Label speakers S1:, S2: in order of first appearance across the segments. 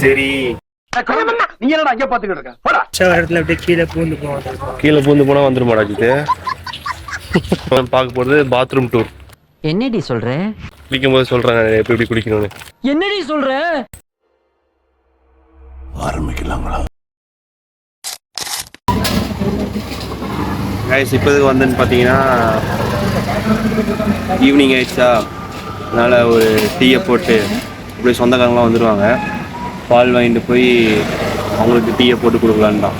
S1: சரி.
S2: நீங்க என்னடா அங்கே பாத்துக்கிட்டு இருக்க? போடா.
S3: இடத்துல அப்படியே கீழே பூந்து போவோம்.
S1: கீழே பூந்து போனா வந்துருமாடா இது பார்க்க போறது பாத்ரூம் டூர்
S4: என்னடி சொல்ற?
S1: குளிக்கும் போது சொல்றேன் நான் எப்படி எப்படி குளிக்கணும்னு.
S4: என்னடி சொல்ற?
S1: கைஸ் இப்போதுக்கு வந்துன்னு பார்த்தீங்கன்னா ஈவினிங் ஆயிடுச்சா? அதனால் ஒரு டீயை போட்டு இப்படி சொந்தக்காரங்களாம் வந்துடுவாங்க பால் வாங்கிட்டு போய் அவங்களுக்கு டீயை போட்டு கொடுக்கலான்னு தான்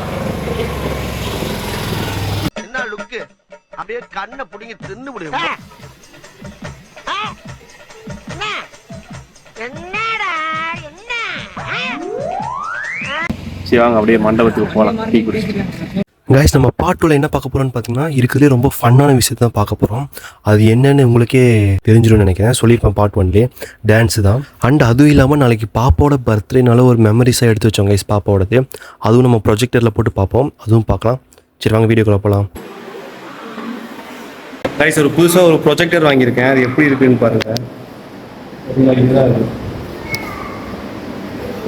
S2: என்ன லுக்கு அப்படியே கண்ணை புடிங்கி தின்னு விடுங்க.
S1: சரி வாங்க அப்படியே மண்டபத்துக்கு போகலாம் டீ குடிச்சிட்டு.
S5: கைஸ் நம்ம பார்ட் டூவில் என்ன பார்க்க போகிறோம்னு பார்த்தீங்கன்னா இருக்கிறதே ரொம்ப ஃபன்னான விஷயத்தை தான் பார்க்க போகிறோம் அது என்னன்னு உங்களுக்கே தெரிஞ்சிடும்னு நினைக்கிறேன். சொல்லியிருப்பேன் பார்ட் ஒன்லேயே டான்ஸு தான். அண்ட் அதுவும் இல்லாமல் நாளைக்கு பாப்பாவோட பர்த்டேனால ஒரு மெமரிஸாக எடுத்து வச்சோம் கைஸ் பாப்பாவோடது. அதுவும் நம்ம ப்ரொஜெக்டரில் போட்டு பார்ப்போம். அதுவும் பார்க்கலாம். சரி வாங்க வீடியோக்குள்ளே போகலாம்
S1: கைஸ் ஒரு புதுசாக ஒரு ப்ரொஜெக்டர் வாங்கியிருக்கேன். அது எப்படி இருக்குன்னு பாருங்கள்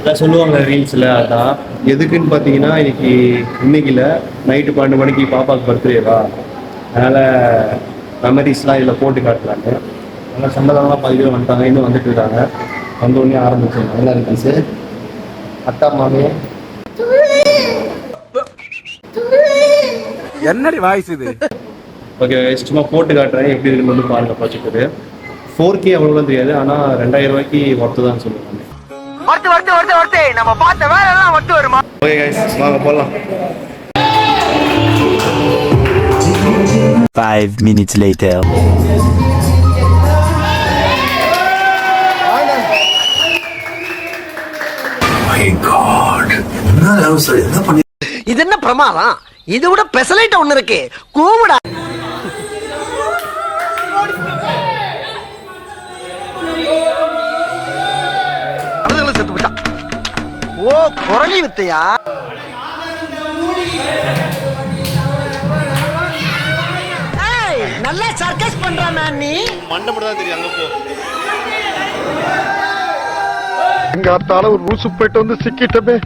S1: அதான் சொல்லுவாங்க ரீல்ஸில் அதான். எதுக்குன்னு பார்த்தீங்கன்னா இன்னைக்கு இன்னைக்கு இல்லை. நைட்டு பன்னெண்டு மணிக்கு பாப்பாவுக்கு பர்த்டேவா அதனால் மெமரிஸ்லாம் இதில் போட்டு காட்டுறாங்க. நல்லா சொந்தக்காரங்களாம் பாதி பேர் வந்துட்டாங்க. இன்னும் வந்துட்டு இருக்காங்க. வந்த உடனே ஆரம்பிச்சாங்க நல்லா இருக்கு சார் அத்தா மாமியே
S2: என்னடி வாய்ஸ் இது?
S1: ஓகே சும்மா போட்டு காட்டுறேன். எப்படி இருக்குன்னு வந்து பாருங்க ப்ராஜெக்டரு ஃபோர் கே அவ்வளோலாம் தெரியாது. ஆனால் ரெண்டாயிரம் ரூபாய்க்கு ஒர்த்து தான் சொல்லுவாங்க.
S2: ஒருத்து ஒருத்து ஒருத்து ஒருத்து நம்ம பார்த்த வேலை எல்லாம் ஒட்டு வருமா?
S1: ஓகே கைஸ் வாங்க போகலாம்
S6: Five minutes later.
S2: இது என்ன பிரமாதம்? இது விட பெசலைட் ஒண்ணு இருக்கு. கூவுடா. செத்து போயிட்டான் ஓ குரலி வித்தையா? நல்லா சர்க்கஸ் பண்றானா நீ.
S1: மண்டபம் தான் தெரியும் அங்கே போ.
S7: எங்க அத்தால ஒரு ரூசு போயிட்டு வந்து சிக்கிட்டமே.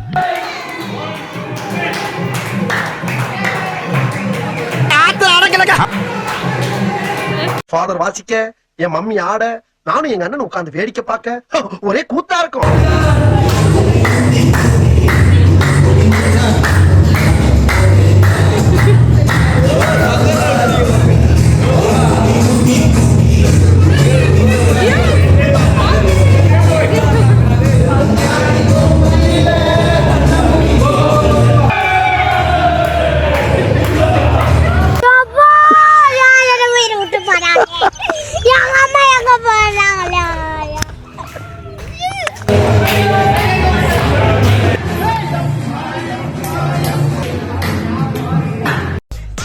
S2: ஃபாதர் வாசிக்க என் மம்மி ஆட நானும் எங்க அண்ணன் உட்கார்ந்து வேடிக்கை பார்க்க ஒரே கூத்தா இருக்கும்.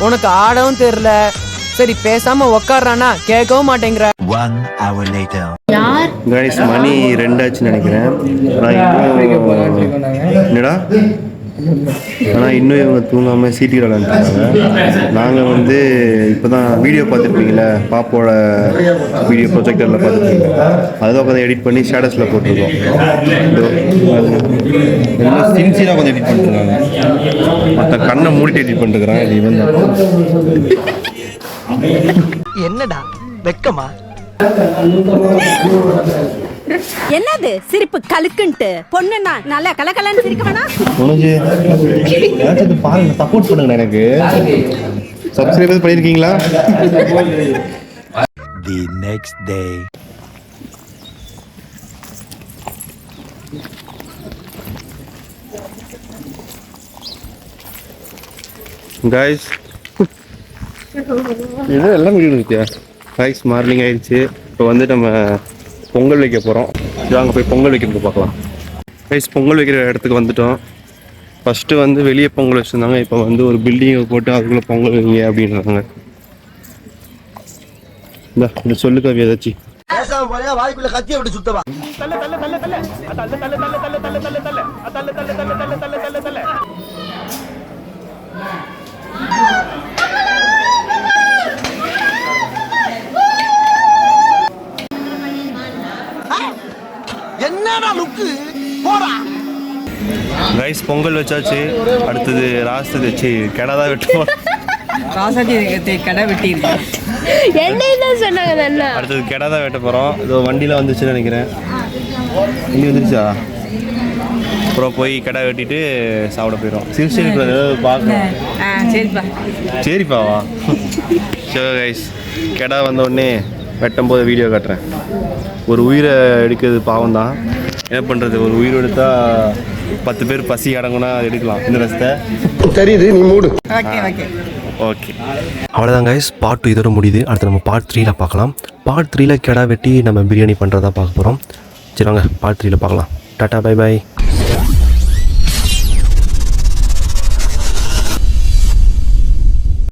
S4: உனக்கு ஆடவும் தெரியல. சரி பேசாம உக்காடுறானா கேட்கவும் மாட்டேங்கிற.
S6: One hour later.
S1: கைஸ் மணி ரெண்டாச்சுன்னு நினைக்கிறேன். என்னடா? ஆனால் இன்னும் இவங்க தூங்காமல் சீட்டி விளாண்டுருக்காங்க நாங்கள் வந்து இப்போ தான் வீடியோ பார்த்துருப்பீங்களே பாப்போட வீடியோ ப்ரொஜெக்டரில் பார்த்துருப்பீங்க. அதுதான் உட்காந்து எடிட் பண்ணி ஸ்டேட்டஸில் போட்டிருக்கோம். அது எல்லாம் சின்சியராக கொஞ்சம் எடிட் பண்ணிருக்காங்க மற்ற கண்ணை மூடிட்டு எடிட் பண்ணிருக்கிறான் இது இவன்
S2: என்னடா வெக்கமா?
S8: என்னது? சிரிப்பு கலுக்குன்ட்டு பொண்ணுன்னா நல்லா கலகலன்னு சிரிக்க வேணாம்
S1: உனக்கு ஏதாச்சும் பாருங்க சப்போர்ட் பண்ணுங்க எனக்கு. சப்ஸ்கிரைபர் பண்ணியிருக்கீங்களா
S6: The next day.
S1: காய்ஸ் இது எல்லாம் வீடு இருக்கியா? காய்ஸ் மார்னிங் ஆயிடுச்சு. இப்போ வந்து நம்ம பொங்கல் வைக்க போகிறோம் வாங்க போய் பொங்கல் வைக்கிறது பார்க்கலாம் கைஸ் பொங்கல் வைக்கிற இடத்துக்கு வந்துட்டோம் ஃபஸ்ட்டு வந்து வெளியே பொங்கல் வச்சுருந்தாங்க இப்போ வந்து ஒரு பில்டிங்கை போட்டு அதுக்குள்ளே பொங்கல் வைங்க அப்படின்றாங்க இந்த இந்த சொல்லு கவி ஏதாச்சும்
S2: வாய்க்குள்ள கத்திய விட்டு சுத்தவா என்னடா லுக்கு? போடா.
S1: ரைஸ் பொங்கல் வச்சாச்சு. அடுத்தது ராசத்துக்கு வச்சு கிடா தான் வெட்டுவோம்.
S3: ராசாத்தி கடை
S9: சொன்னாங்க நல்லா
S1: அடுத்தது கிடா தான் வெட்ட போகிறோம் இதோ வண்டியில் வந்துச்சுன்னு நினைக்கிறேன். வண்டி வந்துருச்சா? அப்புறம் போய் கிடா வெட்டிட்டு சாப்பிட போயிடும்
S3: ஆ சரிப்பா.
S1: சரிப்பாவா சரி கைஸ் கெடா வந்த உடனே வெட்டும் போது வீடியோ காட்டுறேன். ஒரு உயிரை எடுக்கிறது பாவம் தான் என்ன பண்ணுறது ஒரு உயிர் எடுத்தா பத்து பேர் பசி அடங்குனா அது எடுக்கலாம். இந்த ரசத்தை.
S2: தெரியுது நீ மூடு.
S3: ஓகே ஓகே
S1: ஓகே
S5: அவ்வளோதான் கைஸ் பார்ட் டூ இதோட முடியுது. அடுத்து நம்ம பார்ட் த்ரீல பார்க்கலாம். பார்ட் த்ரீல கெடா வெட்டி நம்ம பிரியாணி பண்ணுறதா பார்க்க போகிறோம் சரி வாங்க. பார்ட் த்ரீல பார்க்கலாம். Tata bye by